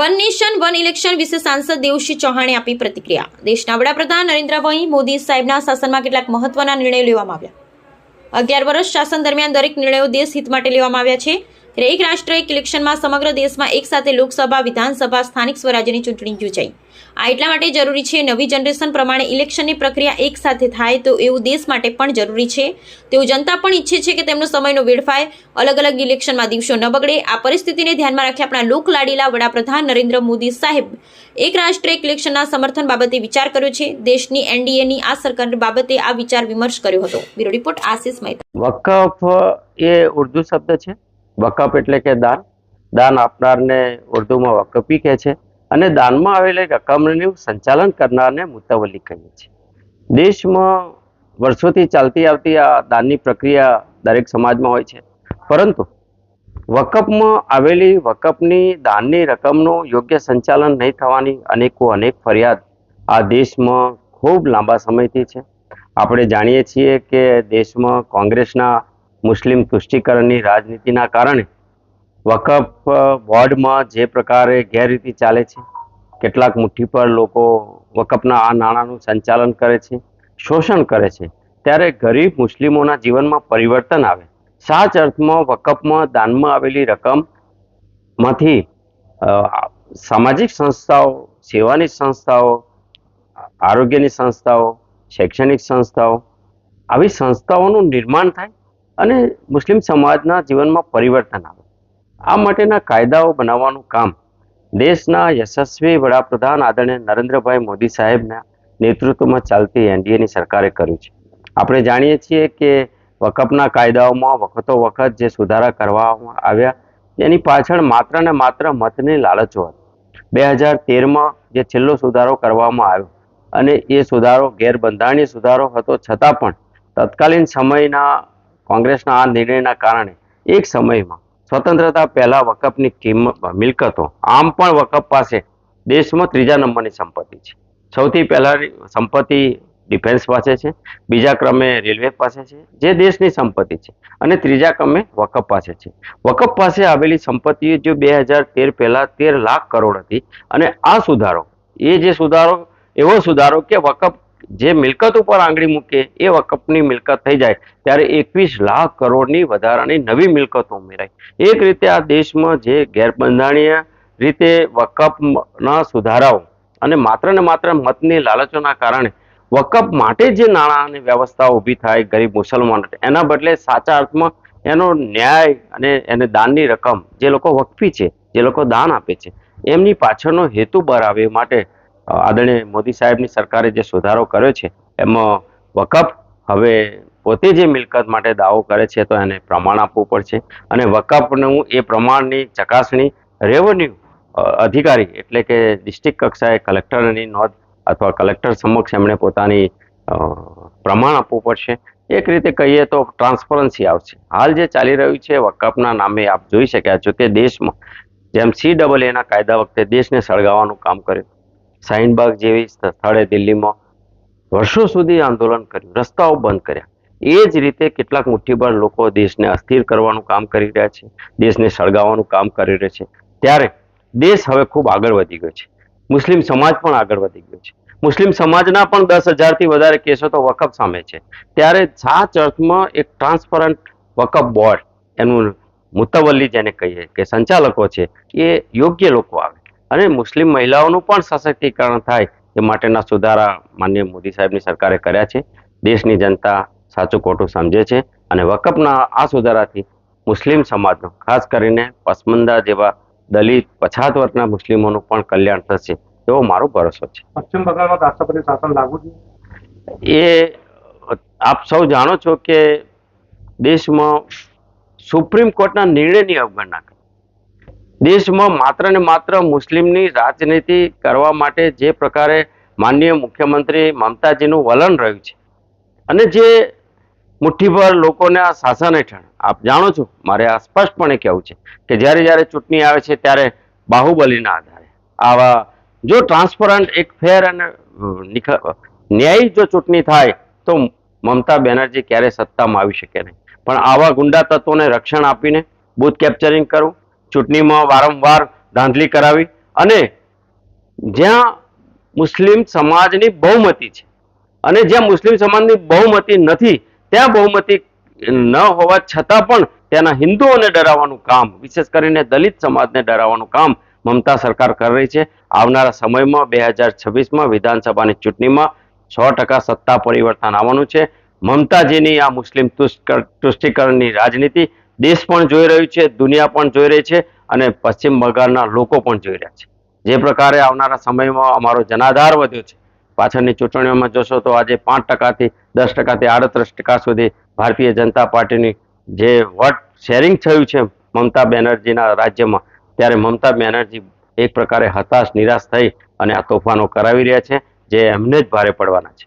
One nation, one election વિશે સાંસદ દેવશી ચૌહાણે આપી પ્રતિક્રિયા. દેશના વડાપ્રધાન નરેન્દ્રભાઈ મોદી સાહેબના શાસનમાં કેટલાક મહત્વના નિર્ણયો લેવામાં આવ્યા. અગિયાર વર્ષ શાસન દરમિયાન દરેક નિર્ણયો દેશ હિત માટે લેવામાં આવ્યા છે. એક રાષ્ટ્ર એક ઇલેક્શનમાં સમગ્ર દેશમાં એક સાથે લોકસભા, વિધાનસભા, સ્થાનિક સ્વરાજ્યની ચૂંટણી યોજાઈ. આ એટલા માટે જરૂરી છે નવી જનરેશન પ્રમાણે ઇલેક્શનની પ્રક્રિયા એક સાથે થાય તો એવું દેશ માટે પણ જરૂરી છે. તેવું જનતા પણ ઈચ્છે છે કે તેમનો સમયનો વેડફાય અલગ અલગ ઇલેક્શનમાં દિવસો ન બગડે. આ પરિસ્થિતિને ધ્યાનમાં રાખી આપણા લોકલાડીલા વડાપ્રધાન નરેન્દ્ર મોદી સાહેબ એક રાષ્ટ્ર એક ઇલેક્શનના સમર્થન બાબતે વિચાર કર્યો છે. દેશની એનડીએની આ સરકાર બાબતે આ વિચાર વિમર્શ કર્યો હતો. Bureau report Ashish Mehta. એ ઉર્દુ શબ્દ છે. વકફ એટલે કે દાન. દાન આપનારને ઉર્દુમાં વકફી કહે છે અને દાનમાં આવેલી રકમનું સંચાલન કરનારને મુતવલી કહીએ છીએ. દેશમાં વર્ષોથી ચાલતી આવતી આ દાનની પ્રક્રિયા દરેક સમાજમાં હોય છે. પરંતુ વકફમાં આવેલી વકફની દાનની રકમનું યોગ્ય સંચાલન નહીં થવાની અનેકો અનેક ફરિયાદ આ દેશમાં ખૂબ લાંબા સમયથી છે. આપણે જાણીએ છીએ કે દેશમાં કોંગ્રેસના મુસ્લિમ તુષ્ટિકરણની રાજનીતિના કારણે વકફ બોર્ડમાં જે પ્રકારે ગેરરીતિ ચાલે છે, કેટલાક મુઠ્ઠી પર લોકો વકફના આ નાણાંનું સંચાલન કરે છે, શોષણ કરે છે, ત્યારે ગરીબ મુસ્લિમોના જીવનમાં પરિવર્તન આવે. સાચ અર્થમાં વકફમાં દાનમાં આવેલી રકમમાંથી સામાજિક સંસ્થાઓ, સેવાની સંસ્થાઓ, આરોગ્યની સંસ્થાઓ, શૈક્ષણિક સંસ્થાઓ, આવી સંસ્થાઓનું નિર્માણ થાય. અને મુસ્લિમ સમાજના જીવનમાં પરિવર્તન આવે. આ માટેના કાયદાઓ બનાવવાનું કામ દેશના યશસ્વી વડાપ્રધાન આદરણીય નરેન્દ્રભાઈ મોદી સાહેબના નેતૃત્વમાં ચાલતી એનડીએની સરકારે કર્યું છે. આપણે જાણીએ છીએ કે વકફના કાયદાઓમાં વખતો વખત જે સુધારા કરવામાં આવ્યા, એની પાછળ માત્ર ને માત્ર મતની લાલચો હતી બે હજાર તેરમાં જે છેલ્લો સુધારો કરવામાં આવ્યો અને એ સુધારો ગેરબંધારણીય સુધારો હતો, છતાં પણ તત્કાલીન સમયના કોંગ્રેસના આ નિર્ણયના કારણે એક સમયમાં સ્વતંત્રતા પહેલા વકફની કિંમત મિલકતો, આમ પણ વકફ પાસે દેશમાં ત્રીજા નંબરની સંપત્તિ છે. સૌથી પહેલાની સંપત્તિ ડિફેન્સ પાસે છે, બીજા ક્રમે રેલવે પાસે છે, જે દેશની સંપત્તિ છે, અને ત્રીજા ક્રમે વકફ પાસે છે. વકફ પાસે આવેલી સંપત્તિ જો બે હજાર તેર પહેલા તેર લાખ કરોડ હતી, અને આ સુધારો, એ જે સુધારો, એવો સુધારો કે વકફ જે મિલકત ઉપર આંગળી મૂકે, એ વકફની મિલકત થઈ જાય, ત્યારે એકવીસ લાખ કરોડની વધારાની નવી મિલકતો ઉમેરાય. એક રીતે આ દેશમાં જે ગેરબંધારણીય રીતે વકફના સુધારાઓ અને માત્ર ને માત્ર મતની લાલચોના કારણે વકફ માટે જે નાણાંની વ્યવસ્થા ઊભી થાય ગરીબ મુસલમાનો, એના બદલે સાચા અર્થમાં એનો ન્યાય અને એને દાનની રકમ જે લોકો વકફી છે, જે લોકો દાન આપે છે, એમની પાછળનો હેતુ બરાવે માટે આદરણીય મોદી સાહેબની સરકારે જે સુધારો કર્યો છે, એમાં વકફ હવે પોતે જે મિલકત માટે દાવો કરે છે, તો એને પ્રમાણ આપવું પડશે. અને વકફનું એ પ્રમાણની ચકાસણી રેવન્યુ અધિકારી એટલે કે ડિસ્ટ્રિક્ટ કક્ષાએ કલેક્ટરની નોંધ અથવા કલેક્ટર સમક્ષ એમણે પોતાની પ્રમાણ આપવું પડશે. એક રીતે કહીએ તો ટ્રાન્સપરન્સી આવશે. હાલ જે ચાલી રહ્યું છે, વકફના નામે આપ જોઈ શક્યા છો કે દેશમાં જેમ સી ડબલ એના કાયદા વખતે દેશને સળગાવવાનું કામ કર્યું. શાહીનબાગ જેવી સ્થળે દિલ્હીમાં વર્ષો સુધી આંદોલન કર્યું, રસ્તાઓ બંધ કર્યા. એ જ રીતે કેટલાક મુઠ્ઠીભર લોકો દેશને અસ્થિર કરવાનું કામ કરી રહ્યા છે, દેશને સળગાવવાનું કામ કરી રહ્યા છે. ત્યારે દેશ હવે ખૂબ આગળ વધી ગયો છે. મુસ્લિમ સમાજ પણ આગળ વધી ગયો છે. મુસ્લિમ સમાજના પણ દસ હજારથી વધારે કેસો તો વકફ સામે છે. ત્યારે સાચ અર્થમાં એક ટ્રાન્સપરન્ટ વકફ બોર્ડ, એનું મુતવલ્લી જેને કહીએ કે સંચાલકો છે, એ યોગ્ય લોકો આવે. અને મુસ્લિમ મહિલાઓનું પણ સશક્તિકરણ થાય એ માટેના સુધારા માન્ય મોદી સાહેબની સરકારે કર્યા છે. દેશની જનતા સાચું ખોટું સમજે છે અને વકફના આ સુધારાથી મુસ્લિમ સમાજનો ખાસ કરીને પસમંદા જેવા દલિત પછાત વર્ગના મુસ્લિમોનું પણ કલ્યાણ થશે એવો મારો ભરોસો છે. પશ્ચિમ બંગાળમાં રાષ્ટ્રપતિ શાસન લાગુ છે? એ આપ સૌ જાણો છો કે દેશમાં સુપ્રીમ કોર્ટના નિર્ણયની અવગણના કરી. દેશમાં માત્ર ને માત્ર મુસ્લિમની રાજનીતિ કરવા માટે જે પ્રકારે માનનીય મુખ્યમંત્રી મમતાજીનું વલણ રહ્યું છે. અને જે મુઠ્ઠીભર લોકોને આ શાસન હેઠળ, આપ જાણો છો, મારે આ સ્પષ્ટપણે કહેવું છે કે જ્યારે જ્યારે ચૂંટણી આવે છે ત્યારે બાહુબલીના આધારે આવા જો ટ્રાન્સપરન્ટ એક ફેર અને ન્યાયી જો ચૂંટણી થાય તો મમતા બેનર્જી ક્યારે સત્તામાં આવી શકે નહીં. પણ આવા ગુંડા તત્વોને રક્ષણ આપીને બૂથ કેપ્ચરિંગ કરવું ચૂંટણીમાં વારંવાર ધાંધલી કરાવી અને જ્યાં મુસ્લિમ સમાજની બહુમતી છે અને જ્યાં મુસ્લિમ સમાજની બહુમતી નથી, ત્યાં બહુમતી ન હોવા છતાં પણ ત્યાંના હિન્દુઓને ડરાવવાનું કામ, વિશેષ કરીને દલિત સમાજને ડરાવવાનું કામ મમતા સરકાર કરી રહી છે. આવનારા સમયમાં બે હજાર છવ્વીસમાં વિધાનસભાની ચૂંટણીમાં સો ટકા સત્તા પરિવર્તન આવવાનું છે. મમતાજીની આ મુસ્લિમ તુષ્ટિકરણની રાજનીતિ દેશ પણ જોઈ રહ્યું છે, દુનિયા પણ જોઈ રહી છે અને પશ્ચિમ બંગાળના લોકો પણ જોઈ રહ્યા છે. જે પ્રકારે આવનારા સમયમાં અમારો જનાધાર વધ્યો છે. પાછળની ચૂંટણીઓમાં જોશો તો આજે પાંચ ટકાથી દસ ટકાથી આડત્રીસ ટકા સુધી ભારતીય જનતા પાર્ટીની જે વોટ શેરિંગ થયું છે મમતા બેનર્જીના રાજ્યમાં, ત્યારે મમતા બેનર્જી એક પ્રકારે હતાશ, નિરાશ થઈ અને આ તોફાનો કરાવી રહ્યા છે, જે એમને જ ભારે પડવાના છે.